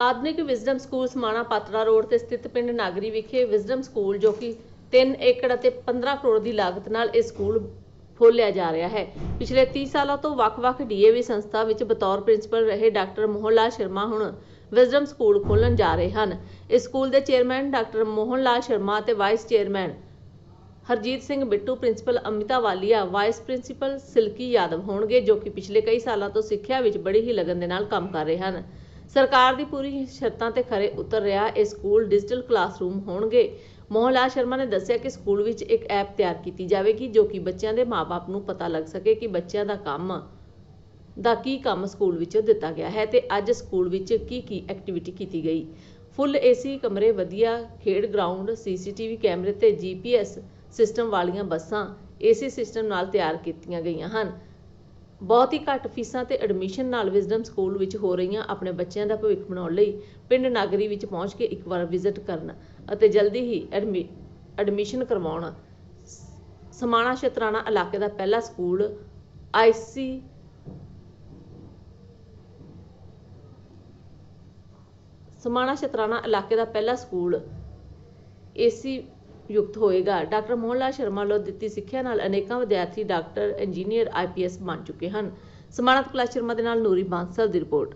Adhunik Wisdom School Samana Patran road ਤੇ ਸਥਿਤ ਪਿੰਡ ਨਾਗਰੀ ਵਿਖੇ ਵਿਜ਼ਡਮ ਸਕੂਲ ਜੋ ਕਿ 3 ਏਕੜ ਅਤੇ 15 ਕਰੋੜ ਦੀ ਲਾਗਤ ਨਾਲ ਇਹ ਸਕੂਲ ਖੋਲ੍ਹਿਆ ਜਾ ਰਿਹਾ ਹੈ। ਪਿਛਲੇ 30 ਸਾਲਾਂ ਤੋਂ ਵੱਖ-ਵੱਖ ਡੀਏਵੀ ਸੰਸਥਾ ਵਿੱਚ ਬਤੌਰ ਪ੍ਰਿੰਸੀਪਲ ਰਹੇ ਡਾਕਟਰ ਮੋਹਨ ਲਾਲ ਸ਼ਰਮਾ ਹੁਣ ਵਿਜ਼ਡਮ ਸਕੂਲ ਖੋਲ੍ਹਣ ਜਾ ਰਹੇ ਹਨ। ਇਸ ਸਕੂਲ ਦੇ ਚੇਅਰਮੈਨ ਡਾਕਟਰ ਮੋਹਨ ਲਾਲ ਸ਼ਰਮਾ ਅਤੇ vice chairman Harjeet Singh Bittu, principal Amita Walia, vice principal Silky Yadav ਹੋਣਗੇ ਜੋ ਕਿ ਪਿਛਲੇ ਕਈ ਸਾਲਾਂ ਤੋਂ ਸਿੱਖਿਆ ਵਿੱਚ ਬੜੀ ਹੀ ਲਗਨ ਦੇ ਨਾਲ ਕੰਮ ਕਰ ਰਹੇ ਹਨ। ਸਰਕਾਰ ਦੀ ਪੂਰੀ ਸ਼ਰਤਾਂ ਤੇ ਖਰੇ ਉਤਰ ਰਿਹਾ, ਇਹ ਸਕੂਲ ਡਿਜੀਟਲ ਕਲਾਸਰੂਮ ਹੋਣਗੇ। ਮੋਹਨ ਲਾਲ ਸ਼ਰਮਾ ਨੇ ਦੱਸਿਆ ਕਿ ਸਕੂਲ ਵਿੱਚ ਇੱਕ ਐਪ ਤਿਆਰ ਕੀਤੀ ਜਾਵੇਗੀ, ਜੋ ਕਿ ਬੱਚਿਆਂ ਦੇ ਮਾਪੇ ਨੂੰ ਪਤਾ ਲੱਗ ਸਕੇ ਕਿ ਬੱਚਿਆਂ ਦਾ ਕੰਮ, ਦਾ ਕੀ ਕੰਮ ਸਕੂਲ ਵਿੱਚੋਂ ਦਿੱਤਾ ਗਿਆ ਹੈ ਤੇ ਅੱਜ ਸਕੂਲ ਵਿੱਚ ਕੀ ਕੀ ਐਕਟੀਵਿਟੀ ਕੀਤੀ ਗਈ। ਫੁੱਲ ਏਸੀ ਕਮਰੇ ਵਧੀਆ, ਖੇਡ ਗਰਾਊਂਡ, ਸੀਸੀਟੀਵੀ ਕੈਮਰੇ ਤੇ ਜੀਪੀਐਸ ਸਿਸਟਮ ਵਾਲੀਆਂ ਬੱਸਾਂ ਏਸੀ ਸਿਸਟਮ ਨਾਲ ਤਿਆਰ ਕੀਤੀਆਂ ਗਈਆਂ ਹਨ। ਬਹੁਤ ਹੀ ਘੱਟ ਫੀਸਾਂ ਤੇ ਐਡਮਿਸ਼ਨ ਨਾਲ ਵਿਜ਼ਡਮ ਸਕੂਲ ਵਿੱਚ ਹੋ ਰਹੀਆਂ ਆਪਣੇ ਬੱਚਿਆਂ ਦਾ ਭਵਿੱਖ ਬਣਾਉਣ ਲਈ ਪਿੰਡ ਨਾਗਰੀ ਵਿੱਚ ਪਹੁੰਚ ਕੇ ਇੱਕ ਵਾਰ ਵਿਜ਼ਿਟ ਕਰਨ ਅਤੇ ਜਲਦੀ ਹੀ ਐਡਮਿ- ਐਡਮਿਸ਼ਨ ਕਰਵਾਉਣ। ਸਮਾਣਾ ਸ਼ਤਰਾਣਾ ਇਲਾਕੇ ਦਾ ਪਹਿਲਾ ਸਕੂਲ ਆਈਸੀ ਸਮਾਣਾ ਸ਼ਤਰਾਣਾ ਇਲਾਕੇ ਦਾ ਪਹਿਲਾ ਸਕੂਲ ਏਸੀ ਯੁਕਤ ਹੋਏਗਾ। ਡਾਕਟਰ ਮੋਹਨ ਲਾਲ ਸ਼ਰਮਾ ਵੱਲੋਂ ਦਿੱਤੀ ਸਿੱਖਿਆ ਨਾਲ ਅਨੇਕਾਂ ਵਿਦਿਆਰਥੀ ਡਾਕਟਰ, ਇੰਜੀਨੀਅਰ ਆਈਪੀਐਸ ਬਣ ਚੁੱਕੇ ਹਨ। ਸਮਾਨਤ ਕਲਾ ਸ਼ਰਮਾ ਦੇ ਨਾਲ ਨੂਰੀ ਬਾਂਸਲ ਦੀ ਰਿਪੋਰਟ।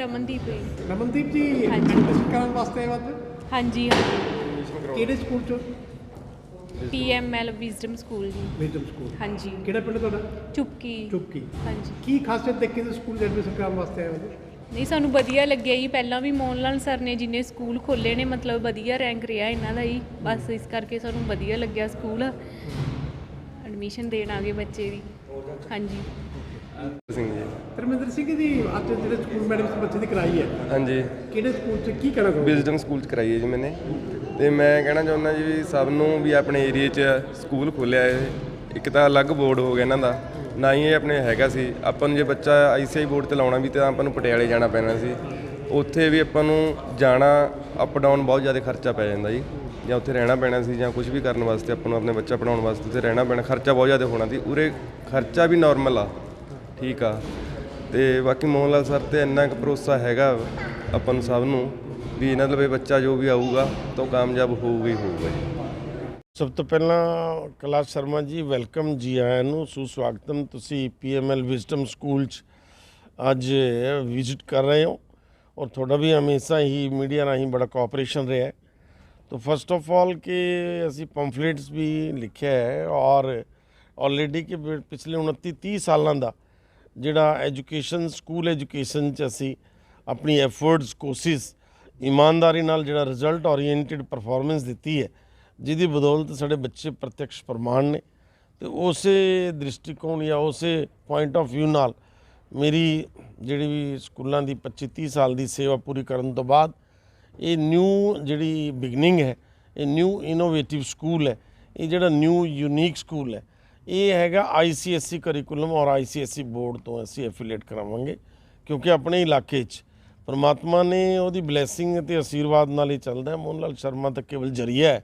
ਰਮਨਦੀਪ ਹੈ। ਰਮਨਦੀਪ ਜੀ ਹਾਂਜੀ। ਐਡਮਿਸ਼ਨ ਕਰਨ ਵਾਸਤੇ ਆਏ ਅੱਜ? ਹਾਂਜੀ ਕਿਹੜੇ ਸਕੂਲ ਚ? PML Wisdom School ji. Wisdom School. ਹਾਂਜੀ। ਕਿਹੜਾ ਪਿੰਡ ਤੁਹਾਡਾ? ਚੁਪਕੀ। ਚੁਪਕੀ। ਹਾਂਜੀ। ਕੀ ਖਾਸੀਅਤ ਦੇਖੀ ਤੁਸੀਂ ਸਕੂਲ ਐਡਮਿਸ਼ਨ ਕਰਨ ਵਾਸਤੇ ਆਏ ਹੋ ਜੀ ਨਹੀਂ ਸਾਨੂੰ ਵਧੀਆ ਲੱਗਿਆ ਜੀ। ਪਹਿਲਾਂ ਵੀ ਮੋਹਨ ਲਾਲ ਸਰ ਨੇ ਜਿੰਨੇ ਸਕੂਲ ਖੋਲੇ ਨੇ ਮਤਲਬ ਵਧੀਆ ਰੈਂਕ ਰਿਹਾ ਇਹਨਾਂ ਦਾ ਹੀ ਬਸ ਇਸ ਕਰਕੇ ਸਾਨੂੰ ਵਧੀਆ ਲੱਗਿਆ ਸਕੂਲ। ਐਡਮਿਸ਼ਨ ਦੇਣ ਆ ਗਏ ਬੱਚੇ ਦੀ ਹਾਂਜੀ। ਸਿੰਘ ਜੀ। ਧਰਮਿੰਦਰ ਸਿੰਘ ਜੀ ਅੱਜ ਜਿਹੜੇ ਸਕੂਲ ਮੈਡਮ ਬੱਚੇ ਦੀ ਕਰਾਈ ਹੈ। ਹਾਂਜੀ। ਕਿਹੜੇ ਸਕੂਲ ਚ ਕੀ ਕਹਿਣਾ ਚਾਹੋਗੇ? ਵਿਜ਼ਡਮ ਸਕੂਲ ਚ ਕਰਾਈ ਹੈ ਜੀ ਮੈਨੇ। ਤੇ ਮੈਂ ਕਹਿਣਾ ਚਾਹੁੰਦਾ ਜੀ ਵੀ ਸਭ ਨੂੰ ਵੀ ਆਪਣੇ ਏਰੀਏ 'ਚ ਸਕੂਲ ਖੋਲਿਆ ਹੈ। ਇੱਕ ਤਾਂ ਅਲੱਗ ਬੋਰਡ ਹੋ ਗਿਆ ਇਹਨਾਂ ਦਾ। ਨਾ ਹੀ ਇਹ ਆਪਣੇ ਹੈਗਾ ਸੀ। ਆਪਾਂ ਨੂੰ ਜੇ ਬੱਚਾ ਆਈਸੀਆਈ ਬੋਰਡ ਤੇ ਲਾਉਣਾ ਵੀ ਤਾਂ ਆਪਾਂ ਨੂੰ ਪਟਿਆਲੇ ਜਾਣਾ ਪੈਣਾ ਸੀ। ਉੱਥੇ ਵੀ ਆਪਾਂ ਨੂੰ ਜਾਣਾ ਅਪ ਡਾਊਨ ਬਹੁਤ ਜ਼ਿਆਦਾ ਖਰਚਾ ਪੈ ਜਾਂਦਾ ਜੀ। ਜਾਂ ਉੱਥੇ ਰਹਿਣਾ ਪੈਣਾ ਸੀ ਜਾਂ ਕੁਝ ਵੀ ਕਰਨ ਵਾਸਤੇ ਆਪਾਂ ਨੂੰ ਆਪਣੇ ਬੱਚਾ ਪੜਾਉਣ ਵਾਸਤੇ ਉੱਥੇ ਰਹਿਣਾ ਪੈਣਾ ਖਰਚਾ ਬਹੁਤ ਜ਼ਿਆਦਾ ਹੋਣਾ ਸੀ। ਉਰੇ ਖਰਚਾ ਵੀ ਨਾਰਮਲ ਆ। ਠੀਕ ਆ। ਤੇ ਬਾਕੀ ਮੋਹਨ ਲਾਲ ਸਰ ਤੇ ਇੰਨਾ ਕੁ ਭਰੋਸਾ ਹੈਗਾ ਆਪਾਂ ਨੂੰ ਸਭ ਨੂੰ ਵੀ ਇਹਨਾਂ ਦਾ ਵੀ ਬੱਚਾ ਜੋ ਵੀ ਆਊਗਾ, ਤਾਂ ਉਹ ਕਾਮਯਾਬ ਹੋਊਗਾ ਹੀ ਹੋਊਗਾ ਜੀ। ਸਭ ਤੋਂ ਪਹਿਲਾਂ ਕੈਲਾਸ਼ ਸ਼ਰਮਾ ਜੀ, ਵੈਲਕਮ ਜੀ ਆਇਆਂ ਨੂੰ। ਸੁਸਵਾਗਤਮ। ਤੁਸੀਂ ਪੀਐਮਐਲ ਵਿਜ਼ਡਮ ਸਕੂਲ ਚ ਅੱਜ ਵਿਜ਼ਿਟ ਕਰ ਰਹੇ ਹੋ। ਔਰ ਤੁਹਾਡਾ ਵੀ ਹਮੇਸ਼ਾ ਹੀ ਮੀਡੀਆ ਰਾਹੀਂ ਬੜਾ ਕੋਆਪਰੇਸ਼ਨ ਰਿਹਾ ਹੈ। ਤਾਂ ਫਸਟ ਆਫ ਆਲ ਕਿ ਅਸੀਂ ਪੰਫਲੇਟਸ ਵੀ ਲਿਖਿਆ ਹੈ ਔਰ ਆਲਰੇਡੀ ਕਿ ਪਿਛਲੇ 29 30 ਸਾਲਾਂ ਦਾ ਜਿਹੜਾ ਐਜੂਕੇਸ਼ਨ, ਸਕੂਲ ਐਜੂਕੇਸ਼ਨ ਚ ਅਸੀਂ ਆਪਣੀ ਐਫਰਟਸ ਕੋਸ਼ਿਸ਼, ਇਮਾਨਦਾਰੀ ਨਾਲ ਜਿਹੜਾ ਰਿਜ਼ਲਟ ਓਰੀਐਂਟਡ ਪਰਫਾਰਮੈਂਸ ਦਿੱਤੀ ਹੈ, ਜਿਹਦੀ ਬਦੌਲਤ ਸਾਡੇ ਬੱਚੇ ਪ੍ਰਤੱਖ ਪ੍ਰਮਾਣ ਨੇ। ਤੇ ਉਸੇ ਦ੍ਰਿਸ਼ਟੀਕੋਣ ਜਾਂ ਉਸੇ ਪੁਆਇੰਟ ਆਫ ਵਿਊ ਨਾਲ ਮੇਰੀ ਜਿਹੜੀ ਵੀ ਸਕੂਲਾਂ ਦੀ 25 30 ਸਾਲ ਦੀ ਸੇਵਾ ਪੂਰੀ ਕਰਨ ਤੋਂ ਬਾਅਦ ਇਹ ਨਿਊ ਜਿਹੜੀ ਬਿਗਨਿੰਗ ਹੈ, ਇਹ ਨਿਊ ਇਨੋਵੇਟਿਵ ਸਕੂਲ ਹੈ, ਇਹ ਜਿਹੜਾ ਨਿਊ ਯੂਨੀਕ ਸਕੂਲ ਹੈ ਇਹ ਹੈਗਾ ਆਈਸੀਐਸਸੀ ਕਰਿਕੂਲਮ ਔਰ ਆਈਸੀਐਸਸੀ ਬੋਰਡ ਤੋਂ ਅਸੀਂ ਐਫੀਲੀਏਟ ਕਰਾਵਾਂਗੇ, ਕਿਉਂਕਿ ਆਪਣੇ ਇਲਾਕੇ 'ਚ ਪਰਮਾਤਮਾ ਨੇ ਉਹਦੀ ਬਲੇਸਿੰਗ ਤੇ ਆਸ਼ੀਰਵਾਦ ਨਾਲ ਹੀ ਚੱਲਦਾ ਹੈ। ਮੋਹਨ ਲਾਲ ਸ਼ਰਮਾ ਤਾਂ ਕੇਵਲ ਜਰੀਆ ਹੈ।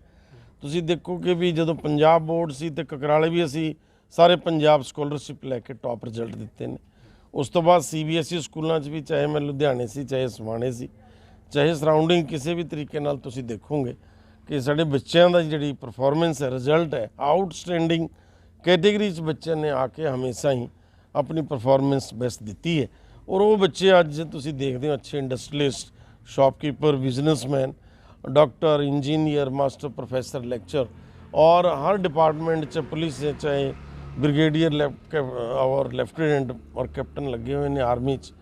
ਤੁਸੀਂ ਦੇਖੋ ਕਿ ਵੀ ਜਦੋਂ ਪੰਜਾਬ ਬੋਰਡ ਸੀ ਤੇ ਕਕਰਾਲੇ ਵੀ ਅਸੀਂ ਸਾਰੇ ਪੰਜਾਬ ਸਕਾਲਰਸ਼ਿਪ ਲੈ ਕੇ ਟੌਪ ਰਿਜ਼ਲਟ ਦਿੱਤੇ ਨੇ। ਉਸ ਤੋਂ ਬਾਅਦ ਸੀਬੀਐਸਈ ਸਕੂਲਾਂ 'ਚ ਵੀ ਚਾਹੇ ਮੈਂ ਲੁਧਿਆਣੇ ਸੀ, ਚਾਹੇ ਸਮਾਣੇ ਸੀ, ਚਾਹੇ ਸਰਾਊਂਡਿੰਗ ਕਿਸੇ ਵੀ ਤਰੀਕੇ ਨਾਲ ਤੁਸੀਂ ਦੇਖੋਗੇ ਕਿ ਸਾਡੇ ਬੱਚਿਆਂ ਦਾ ਜਿਹੜੀ ਪਰਫਾਰਮੈਂਸ ਹੈ ਰਿਜ਼ਲਟ ਹੈ ਆਊਟਸਟੈਂਡਿੰਗ ਕੈਟੇਗਰੀ 'ਚ ਬੱਚਿਆਂ ਨੇ ਆ ਕੇ ਹਮੇਸ਼ਾ ਹੀ ਆਪਣੀ ਪਰਫਾਰਮੈਂਸ ਬੈਸਟ ਦਿੱਤੀ ਹੈ। ਔਰ ਉਹ ਬੱਚੇ ਅੱਜ ਤੁਸੀਂ ਦੇਖਦੇ ਹੋ, ਅੱਛੇ industrialist shopkeeper businessman doctor engineer master professor lecture ਔਰ ਹਰ ਡਿਪਾਰਟਮੈਂਟ 'ਚ ਪੁਲਿਸ 'ਚ ਚਾਹੇ ਬ੍ਰਿਗੇਡੀਅਰ ਔਰ ਲੈਫਟੀਨੈਂਟ ਔਰ ਕੈਪਟਨ ਲੱਗੇ ਹੋਏ ਨੇ ਆਰਮੀ 'ਚ।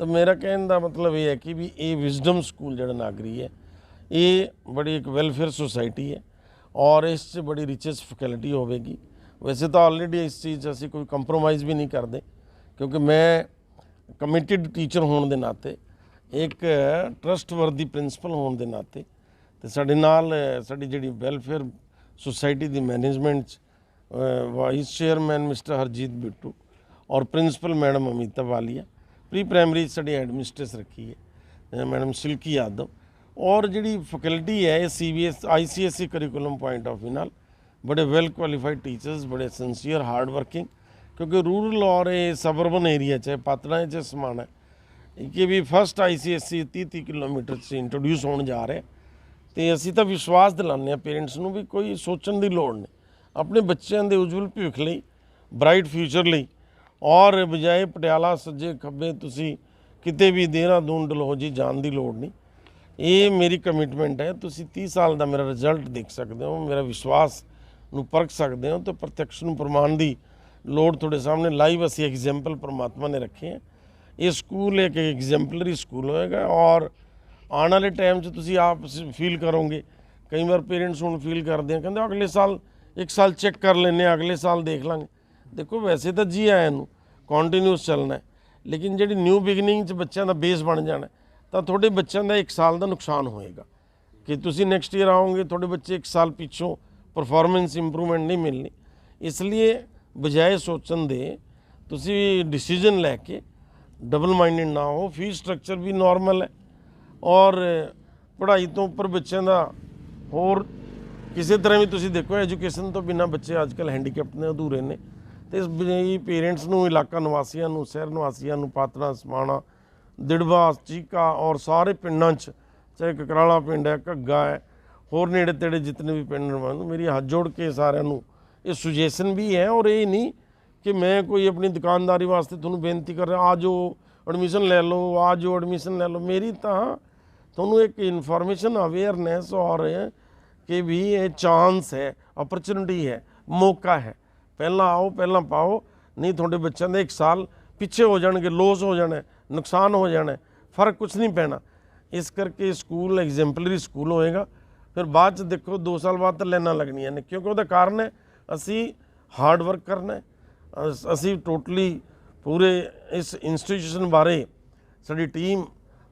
ਤਾਂ ਮੇਰਾ ਕਹਿਣ ਦਾ ਮਤਲਬ ਇਹ ਹੈ ਕਿ ਵੀ ਇਹ ਵਿਜ਼ਡਮ ਸਕੂਲ ਜਿਹੜਾ ਨਾਗਰੀ ਹੈ, ਇਹ ਬੜੀ ਇੱਕ ਵੈਲਫੇਅਰ ਸੁਸਾਇਟੀ ਹੈ ਔਰ ਇਸ 'ਚ ਬੜੀ ਰਿਚੈਸ ਫੈਕਲਟੀ ਹੋਵੇਗੀ। ਵੈਸੇ ਤਾਂ ਆਲਰੇਡੀ ਇਸ ਚੀਜ਼ 'ਚ ਅਸੀਂ ਕੋਈ ਕੰਪਰੋਮਾਈਜ਼ ਵੀ ਨਹੀਂ ਕਰਦੇ, ਕਿਉਂਕਿ ਮੈਂ ਕਮਿਟਿਡ ਟੀਚਰ ਹੋਣ ਦੇ ਨਾਤੇ, ਇੱਕ ਟਰਸਟ ਵਰਦੀ ਪ੍ਰਿੰਸੀਪਲ ਹੋਣ ਦੇ ਨਾਤੇ ਤੇ ਸਾਡੇ ਨਾਲ, ਸਾਡੀ ਜਿਹੜੀ ਵੈਲਫੇਅਰ ਸੁਸਾਇਟੀ ਦੀ management vice chairman mister Harjeet Bittu ਔਰ principal madam Amita Walia pre primary ਸਾਡੀ ਐਡਮਿਨਿਸਟ੍ਰੇਸ ਰੱਖੀ ਹੈ ਮੈਡਮ ਸਿਲਕੀ ਯਾਦਵ ਔਰ ਜਿਹੜੀ ਫੈਕਲਟੀ ਹੈ, ਇਹ CBSE ICSE curriculum point of view ਨਾਲ ਬੜੇ ਵੈਲ ਕੁਆਲੀਫਾਈਡ ਟੀਚਰਸ ਬੜੇ ਸਿੰਸੀਅਰ ਹਾਰਡ ਵਰਕਿੰਗ ਕਿਉਂਕਿ ਰੂਰਲ ਔਰ ਇਹ ਸਬਰਬਨ ਏਰੀਆ ਚ ਹੈ ਪਾਤੜਾਂ ਚ ਸਮਾਨ ਹੈ ਕਿ ਵੀ ਫਸਟ ਆਈਸੀਐਸਈ 30 30 ਕਿਲੋਮੀਟਰ ਚ ਇੰਟਰੋਡਿਊਸ ਹੋਣ ਜਾ ਰਿਹਾ ਤੇ ਅਸੀਂ ਤਾਂ ਵਿਸ਼ਵਾਸ ਦਿਲਾਉਂਦੇ ਹਾਂ ਪੇਰੈਂਟਸ ਨੂੰ ਵੀ ਕੋਈ ਸੋਚਣ ਦੀ ਲੋੜ ਨਹੀਂ ਆਪਣੇ ਬੱਚਿਆਂ ਦੇ ਉਜਵਲ ਭਵਿੱਖ ਲਈ ਬ੍ਰਾਈਟ ਫਿਊਚਰ ਲਈ ਔਰ ਬਜਾਏ ਪਟਿਆਲਾ ਸੱਜੇ ਖੱਬੇ ਤੁਸੀਂ ਕਿਤੇ ਵੀ ਦੇਹਰਾਦੂਨ ਡਲਹੌਜੀ ਜਾਣ ਦੀ ਲੋੜ ਨਹੀਂ ਇਹ ਮੇਰੀ ਕਮਿਟਮੈਂਟ ਹੈ ਤੁਸੀਂ 30 ਸਾਲ ਦਾ ਮੇਰਾ ਰਿਜ਼ਲਟ ਦੇਖ ਸਕਦੇ ਹੋ ਮੇਰਾ ਵਿਸ਼ਵਾਸ ਨੂੰ ਪਰਖ ਸਕਦੇ ਹੋ ਤੇ ਪ੍ਰਤੱਖ ਨੂੰ ਪ੍ਰਮਾਣ ਦੀ ਲੋੜ ਤੁਹਾਡੇ ਸਾਹਮਣੇ ਲਾਈਵ ਅਸੀਂ ਐਗਜ਼ਾਮਪਲ ਪ੍ਰਮਾਤਮਾ ਨੇ ਰੱਖੇ ਹੈ ਇਹ ਸਕੂਲ ਇੱਕ ਐਗਜ਼ੈਂਪਲਰੀ ਸਕੂਲ ਹੋਏਗਾ ਔਰ ਆਉਣ ਵਾਲੇ ਟਾਈਮ 'ਚ ਤੁਸੀਂ ਆਪ ਫੀਲ ਕਰੋਗੇ। ਕਈ ਵਾਰ ਪੇਰੈਂਟਸ ਹੁਣ ਫੀਲ ਕਰਦੇ ਆ, ਕਹਿੰਦੇ ਅਗਲੇ ਸਾਲ, ਇੱਕ ਸਾਲ ਚੈੱਕ ਕਰ ਲੈਂਦੇ ਹਾਂ ਅਗਲੇ ਸਾਲ ਦੇਖ ਲਾਂਗੇ। ਦੇਖੋ ਵੈਸੇ ਤਾਂ ਜੀ ਆਇਆਂ ਨੂੰ ਕੰਟੀਨਿਊਸ ਚੱਲਣਾ ਲੇਕਿਨ ਜਿਹੜੀ ਨਿਊ ਬਿਗਨਿੰਗ 'ਚ ਬੱਚਿਆਂ ਦਾ ਬੇਸ ਬਣ ਜਾਣਾ ਤਾਂ ਤੁਹਾਡੇ ਬੱਚਿਆਂ ਦਾ ਇੱਕ ਸਾਲ ਦਾ ਨੁਕਸਾਨ ਹੋਏਗਾ। ਕਿ ਤੁਸੀਂ ਨੈਕਸਟ ਈਅਰ ਆਓਗੇ, ਤੁਹਾਡੇ ਬੱਚੇ ਇੱਕ ਸਾਲ ਪਿੱਛੋਂ ਪਰਫਾਰਮੈਂਸ ਇੰਪਰੂਵਮੈਂਟ ਨਹੀਂ ਮਿਲਣੀ ਇਸ ਲਈ ਬਜਾਏ ਸੋਚਣ ਦੇ ਤੁਸੀਂ ਡਿਸੀਜਨ ਲੈ ਕੇ ਡਬਲ ਮਾਈਂਡਡ ਨਾ ਹੋ ਫੀਸ ਸਟਰਕਚਰ ਵੀ ਨਾਰਮਲ ਹੈ ਔਰ ਪੜ੍ਹਾਈ ਤੋਂ ਉੱਪਰ ਬੱਚਿਆਂ ਦਾ ਹੋਰ ਕਿਸੇ ਤਰ੍ਹਾਂ ਵੀ ਤੁਸੀਂ ਦੇਖੋ ਐਜੂਕੇਸ਼ਨ ਤੋਂ ਬਿਨਾ ਬੱਚੇ ਅੱਜਕੱਲ ਹੈਂਡੀਕੈਪਟ ਨੇ ਅਧੂਰੇ ਨੇ ਤੇ ਇਸ ਬਜਾਈ ਪੇਰੈਂਟਸ ਨੂੰ ਇਲਾਕਾ ਨਿਵਾਸੀਆਂ ਨੂੰ ਸ਼ਹਿਰ ਨਿਵਾਸੀਆਂ ਨੂੰ ਪਾਤੜਾ ਸਮਾਣਾ ਦਿੜਵਾ ਚੀਕਾ ਔਰ ਸਾਰੇ ਪਿੰਡਾਂ 'ਚ ਚਾਹੇ ਕਕਰਾਲਾ ਪਿੰਡ ਹੈ ਘੱਗਾ ਹੈ ਹੋਰ ਨੇੜੇ ਤੇੜੇ ਜਿਤਨੇ ਵੀ ਪਿੰਡ ਨੇ ਮੇਰੀ ਹੱਥ ਜੋੜ ਕੇ ਸਾਰਿਆਂ ਨੂੰ ਇਹ ਸੁਜੈਸ਼ਨ ਵੀ ਹੈ ਔਰ ਇਹ ਨਹੀਂ ਕਿ ਮੈਂ ਕੋਈ ਆਪਣੀ ਦੁਕਾਨਦਾਰੀ ਵਾਸਤੇ ਤੁਹਾਨੂੰ ਬੇਨਤੀ ਕਰ ਰਿਹਾ, ਆ ਜੋ ਐਡਮਿਸ਼ਨ ਲੈ ਲਓ, ਆ ਜੋ ਐਡਮਿਸ਼ਨ ਲੈ ਲਓ। ਮੇਰੀ ਤਾਂ ਤੁਹਾਨੂੰ ਇੱਕ ਇਨਫੋਰਮੇਸ਼ਨ ਅਵੇਅਰਨੈਸ ਔਰ ਕਿ ਵੀ ਇਹ ਚਾਂਸ ਹੈ ਓਪਰਚੁਨਿਟੀ ਹੈ, ਮੌਕਾ ਹੈ। ਪਹਿਲਾਂ ਆਓ, ਪਹਿਲਾਂ ਪਾਓ, ਨਹੀਂ ਤੁਹਾਡੇ ਬੱਚਿਆਂ ਦੇ ਇੱਕ ਸਾਲ ਪਿੱਛੇ ਹੋ ਜਾਣਗੇ ਲੋਸ ਹੋ ਜਾਣਾ, ਨੁਕਸਾਨ ਹੋ ਜਾਣਾ, ਫ਼ਰਕ ਕੁਝ ਨਹੀਂ ਪੈਣਾ। ਇਸ ਕਰਕੇ ਸਕੂਲ ਐਗਜ਼ੈਂਪਲਰੀ ਸਕੂਲ ਹੋਏਗਾ। ਫਿਰ ਬਾਅਦ ਚ ਦੇਖੋ 2 ਸਾਲ ਬਾਅਦ ਤਾਂ ਲੈਣਾ ਲੱਗਣੀਆਂ ਨੇ, ਕਿਉਂਕਿ ਉਹਦਾ ਕਾਰਨ ਹੈ, ਅਸੀਂ ਹਾਰਡ ਵਰਕ ਕਰਨਾ ਹੈ, ਅਸੀਂ ਟੋਟਲੀ ਪੂਰੇ ਇਸ ਇੰਸਟੀਟਿਊਸ਼ਨ ਬਾਰੇ ਸਾਡੀ ਟੀਮ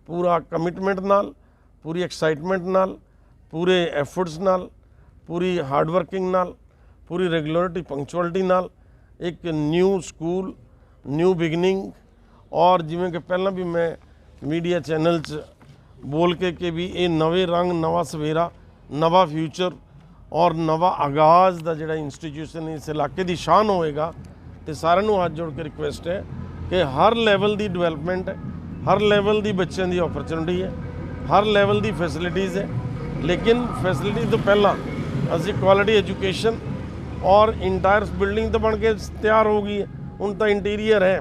ਪੂਰਾ ਕਮਿਟਮੈਂਟ ਨਾਲ, ਪੂਰੀ ਐਕਸਾਈਟਮੈਂਟ ਨਾਲ, ਪੂਰੇ ਐਫਰਟਸ ਨਾਲ, ਪੂਰੀ ਹਾਰਡ ਵਰਕਿੰਗ ਨਾਲ, ਪੂਰੀ ਰੈਗੂਲਰਿਟੀ ਪੰਕਚੁਅਲਿਟੀ ਨਾਲ ਇੱਕ ਨਿਊ ਸਕੂਲ ਨਿਊ ਬਿਗਨਿੰਗ ਔਰ ਜਿਵੇਂ ਕਿ ਪਹਿਲਾਂ ਵੀ ਮੈਂ ਮੀਡੀਆ ਚੈਨਲ 'ਚ ਬੋਲ ਕੇ ਕਿ ਵੀ ਇਹ ਨਵੇਂ ਰੰਗ, ਨਵਾਂ ਸਵੇਰਾ ਨਵਾਂ ਫਿਊਚਰ ਔਰ ਨਵਾਂ ਆਗਾਜ਼ ਦਾ ਜਿਹੜਾ ਇੰਸਟੀਟਿਊਸ਼ਨ ਇਸ ਇਲਾਕੇ ਦੀ ਸ਼ਾਨ ਹੋਏਗਾ ਤੇ ਸਾਰਿਆਂ ਨੂੰ ਹੱਥ ਜੋੜ ਕੇ ਰਿਕੁਐਸਟ ਹੈ ਕਿ ਹਰ ਲੈਵਲ ਦੀ ਡਿਵੈਲਪਮੈਂਟ ਹੈ, ਹਰ ਲੈਵਲ ਦੀ ਬੱਚਿਆਂ ਦੀ ਓਪਰਚੁਨਿਟੀ ਹੈ, ਹਰ ਲੈਵਲ ਦੀ ਫੈਸਿਲਿਟੀਜ਼ ਹੈ। ਲੇਕਿਨ ਫੈਸਿਲਿਟੀ ਤੋਂ ਪਹਿਲਾਂ ਅਸੀਂ ਕੁਆਲਿਟੀ ਐਜੂਕੇਸ਼ਨ ਔਰ ਇੰਟਾਇਰ ਬਿਲਡਿੰਗ ਤਾਂ ਬਣ ਕੇ ਤਿਆਰ ਹੋ ਗਈ ਹੈ। ਹੁਣ ਤਾਂ ਇੰਟੀਰੀਅਰ ਹੈ।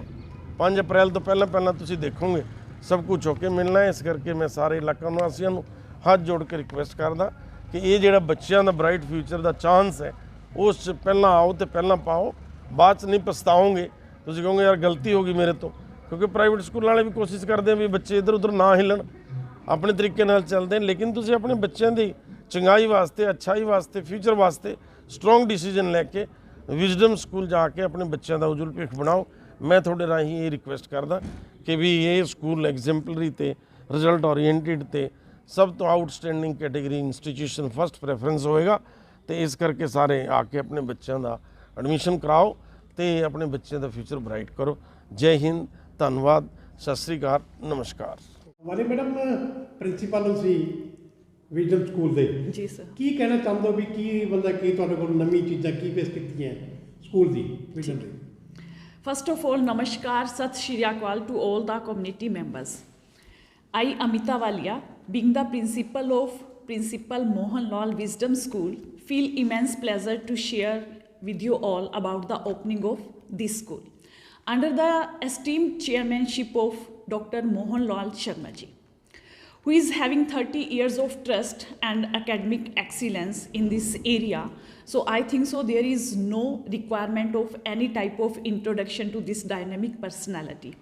5 ਅਪ੍ਰੈਲ ਤੋਂ ਪਹਿਲਾਂ ਪਹਿਲਾਂ ਤੁਸੀਂ ਦੇਖੋਗੇ, ਸਭ ਕੁਝ ਹੋ ਕੇ ਮਿਲਣਾ ਹੈ। ਇਸ ਕਰਕੇ ਮੈਂ ਸਾਰੇ ਇਲਾਕਾ ਨਿਵਾਸੀਆਂ ਨੂੰ ਹੱਥ ਜੋੜ ਕੇ ਰਿਕੁਐਸਟ ਕਰਦਾ ਕਿ ਇਹ ਜਿਹੜਾ ਬੱਚਿਆਂ ਦਾ ਬ੍ਰਾਈਟ ਫਿਊਚਰ ਦਾ ਚਾਂਸ ਹੈ, ਉਸ 'ਚ ਪਹਿਲਾਂ ਆਓ ਤੇ ਪਹਿਲਾਂ ਪਾਓ। ਬਾਅਦ 'ਚ ਨਹੀਂ ਪਛਤਾਓਗੇ, ਤੁਸੀਂ ਕਹੋਗੇ, ਯਾਰ ਗਲਤੀ ਹੋ ਗਈ ਮੇਰੇ ਤੋਂ। ਕਿਉਂਕਿ ਪ੍ਰਾਈਵੇਟ ਸਕੂਲਾਂ ਵਾਲੇ ਵੀ ਕੋਸ਼ਿਸ਼ ਕਰਦੇ ਆ ਵੀ ਬੱਚੇ ਇੱਧਰ ਉੱਧਰ ਨਾ ਹਿਲਣ। ਆਪਣੇ ਤਰੀਕੇ ਨਾਲ ਚੱਲਦੇ ਨੇ, ਲੇਕਿਨ ਤੁਸੀਂ ਆਪਣੇ ਬੱਚਿਆਂ ਦੀ ਚੰਗਾਈ ਵਾਸਤੇ, ਅੱਛਾਈ ਵਾਸਤੇ ਫਿਊਚਰ ਵਾਸਤੇ ਸਟਰੋਂਗ ਡਿਸੀਜਨ ਲੈ ਕੇ ਵਿਜ਼ਡਮ ਸਕੂਲ ਜਾ ਕੇ ਆਪਣੇ ਬੱਚਿਆਂ ਦਾ ਉਜਵਲ ਭਵਿੱਖ ਬਣਾਓ। ਮੈਂ ਤੁਹਾਡੇ ਰਾਹੀਂ ਇਹ ਰਿਕੁਐਸਟ ਕਰਦਾ ਕਿ ਵੀ ਇਹ ਸਕੂਲ ਐਗਜ਼ੈਂਪਲਰੀ ਤੇ ਰਿਜ਼ਲਟ ਓਰੀਐਂਟਡ ਤੇ ਸਭ ਤੋਂ outstanding category institution first preference ਹੋਏਗਾ ਤੇ ਇਸ ਕਰਕੇ ਸਾਰੇ ਆ ਕੇ ਆਪਣੇ ਬੱਚਿਆਂ ਦਾ ਐਡਮਿਸ਼ਨ ਕਰਾਓ ਤੇ ਆਪਣੇ ਬੱਚਿਆਂ ਦਾ ਫਿਊਚਰ ਬ੍ਰਾਈਟ ਕਰੋ। ਜੈ ਹਿੰਦ ਧੰਨਵਾਦ ਸਤਿ ਸ੍ਰੀ ਅਕਾਲ ਨਮਸਕਾਰ। ਵਾਲੀ ਮੈਡਮ ਪ੍ਰਿੰਸੀਪਲ ਸੀ ਵਿਜਨ ਸਕੂਲ ਦੇ। ਜੀ ਸਰ ਕੀ ਕਹਿਣਾ ਚਾਹੁੰਦੇ ਹੋ ਵੀ ਕੀ ਬੰਦਾ ਕੀ ਤੁਹਾਡੇ ਕੋਲ ਨਵੀਂ ਚੀਜ਼ਾਂ ਕੀ ਪੇਸ਼ ਕੀਤੀਆਂ ਸਕੂਲ ਦੀ ਵਿਜਨ ਦੀ? First of all, Namaskar, Sat Shri Akal to all the community members. I, Amita Walia, being the principal of Principal Mohan Lal Wisdom School, feel immense pleasure to share with you all about the opening of this school. Under the esteemed chairmanship of Dr. Mohan Lal Sharma ji. who is having 30 years of trust and academic excellence in this area. So I think so there is no requirement of any type of introduction to this dynamic personality.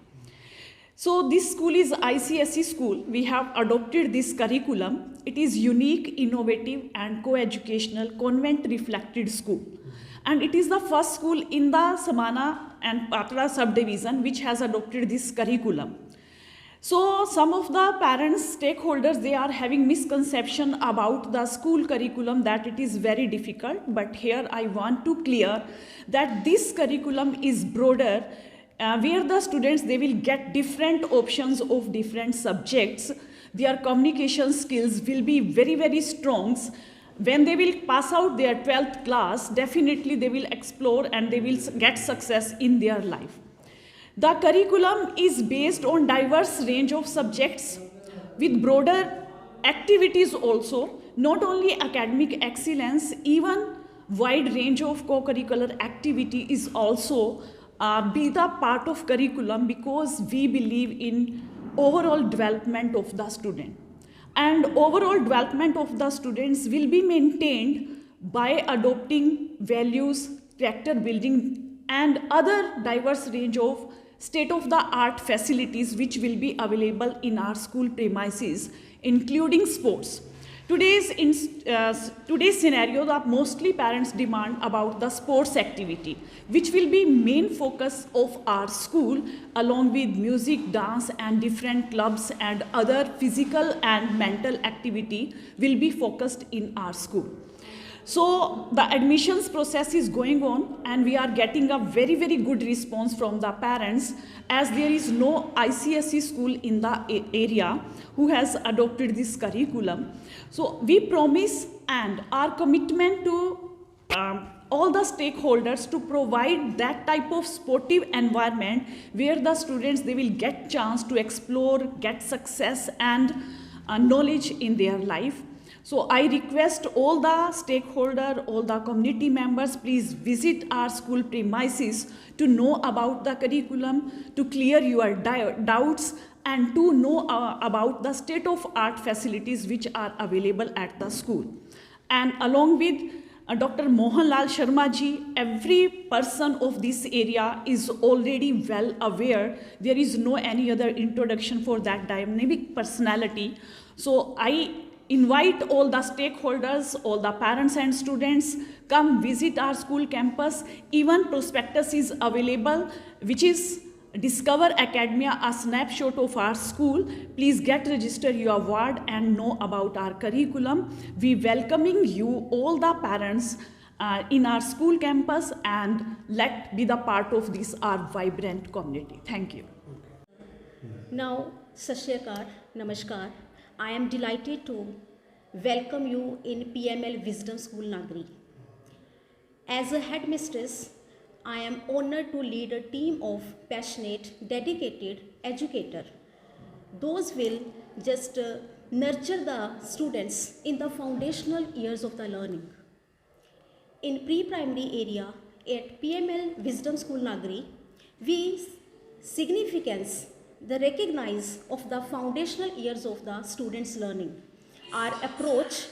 So this school is ICSE school. We have adopted this curriculum. It is unique, innovative and co-educational convent reflected school. And it is the first school in the Samana and Patra subdivision which has adopted this curriculum. So some of the parents, stakeholders, they are having misconception about the school curriculum that it is very difficult. But here I want to clear that this curriculum is broader, uh, where the students they will get different options of different subjects. Their communication skills will be very very strong. When they will pass out their 12th class, definitely they will explore and they will get success in their life. The curriculum is based on diverse range of subjects with broader activities also, not only academic excellence, even wide range of co-curricular activity is also uh, be the part of curriculum because we believe in overall development of the student. And overall development of the students will be maintained by adopting values, character building, and other diverse range of state of the art facilities which will be available in our school premises, including sports. Today's, in, uh, today's scenario, the mostly parents demand about the sports activity, which will be main focus of our school, along with music, dance, and different clubs and other physical and mental activity will be focused in our school. So the admissions process is going on, and we are getting a very very good response from the parents, as there is no ICSE school in the area who has adopted this curriculum. So we promise and our commitment to um, all the stakeholders to provide that type of sportive environment where the students they will get chance to explore, get success and uh, knowledge in their life. So I request all the stakeholder, all the community members, please visit our school premises to know about the curriculum, to clear your doubts, and to know uh, about the state of art facilities which are available at the school. And along with uh, Dr. Mohanlal Sharma ji, every person of this area is already well aware. There is no any other introduction for that dynamic personality. So I invite all the stakeholders, all the parents and students, come visit our school campus. Even prospectus is available, which is Discover Academia, a snapshot of our school. Please get registered your ward and know about our curriculum. We welcoming you, all the parents, uh, in our school campus and let be the part of this our vibrant community. Thank you. Now, Sashyakar, Namaskar. I am delighted to welcome you in PML Wisdom School Nagri. As a headmistress, I am honored to lead a team of passionate, dedicated educator. Those will just uh, nurture the students in the foundational years of the learning. In pre-primary area at PML Wisdom School Nagri, we significance the recognize of the foundational years of the students' learning. Our approach,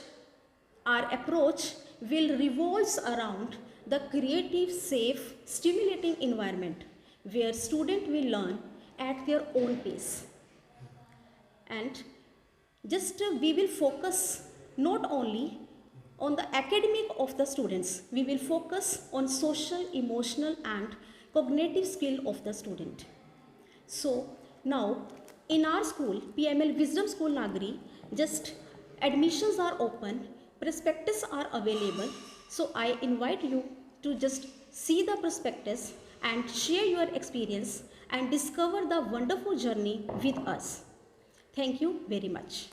our approach will revolves around the creative, safe, stimulating environment where student will learn at their own pace and just uh, we will focus not only on the academic of the students we will focus on social emotional and cognitive skill of the student so now in our school pml wisdom school nagri just admissions are open prospectus are available. So i invite you to just see the prospectus and share your experience and discover the wonderful journey with us. Thank you very much.